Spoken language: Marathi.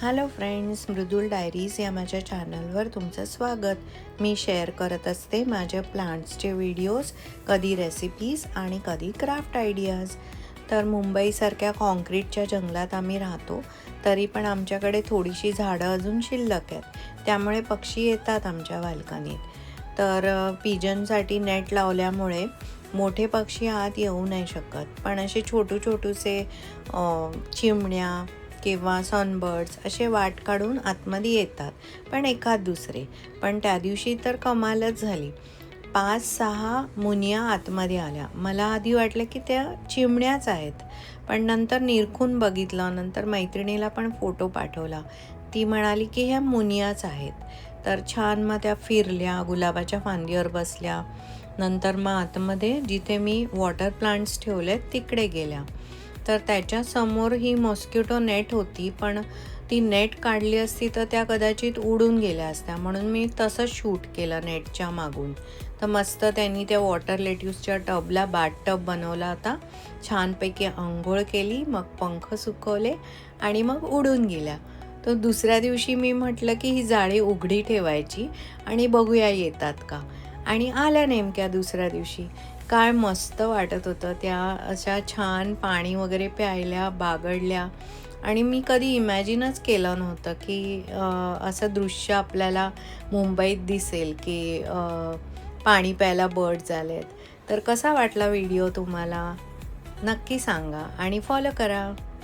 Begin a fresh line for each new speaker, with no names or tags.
हॅलो फ्रेंड्स मृदुल डायरीज या माझ्या चॅनलवर तुमचं स्वागत. मी शेअर करत असते माझ्या प्लांट्सचे व्हिडिओज कधी रेसिपीज आणि कधी क्राफ्ट आयडियाज तर मुंबईसारख्या कॉन्क्रीटच्या जंगलात आम्ही राहतो तरी पण आमच्याकडे थोडीशी झाडं अजून शिल्लक आहेत. त्यामुळे पक्षी येतात आमच्या बाल्कनीत तर पिजनसाठी नेट लावल्यामुळे मोठे पक्षी आत येऊ नाही शकत. पण असे छोटू छोटूसे चिमण्या किंवा सनबर्ड्स असे वाट काढून आतमध्ये येतात पण एखाद दुसरे. पण त्या दिवशी तर कमालच झाली. पाच सहा मुनिया आतमध्ये आल्या. मला आधी वाटलं की त्या चिमण्याच आहेत. पण नंतर निरखून बघितलं. नंतर मैत्रिणीला पण फोटो पाठवला. ती म्हणाली की ह्या मुनियाच आहेत. तर छान मग त्या फिरल्या गुलाबाच्या फांदीवर बसल्या. नंतर मग आतमध्ये जिथे मी वॉटर प्लांट्स ठेवलेत तिकडे गेल्या. तर त्याच्यासमोर ही मॉस्किटो नेट होती पण ती नेट काढली असती तर त्या कदाचित उडून गेल्या असत्या. म्हणून मी तसंच शूट केलं नेटच्या मागून. तर मस्त त्यांनी त्या वॉटर लेट्यूसच्या टबला बाट टब बनवला होता. छानपैकी आंघोळ केली मग पंख सुकवले आणि मग उडून गेल्या. तर दुसऱ्या दिवशी मी म्हटलं की ही जाळी उघडी ठेवायची आणि बघूया येतात का. आणि आल्या नेमक्या दुसऱ्या दिवशी. काय मस्त वाटत होतं. त्या अशा छान पाणी वगैरे प्यायल्या बागडल्या. आणि मी कधी इमॅजिनच केलं नव्हतं की असं दृश्य आपल्याला मुंबईत दिसेल की पाणी प्यायला बर्ड झालेत. तर कसा वाटला व्हिडिओ तुम्हाला? नक्की सांगा आणि फॉलो करा.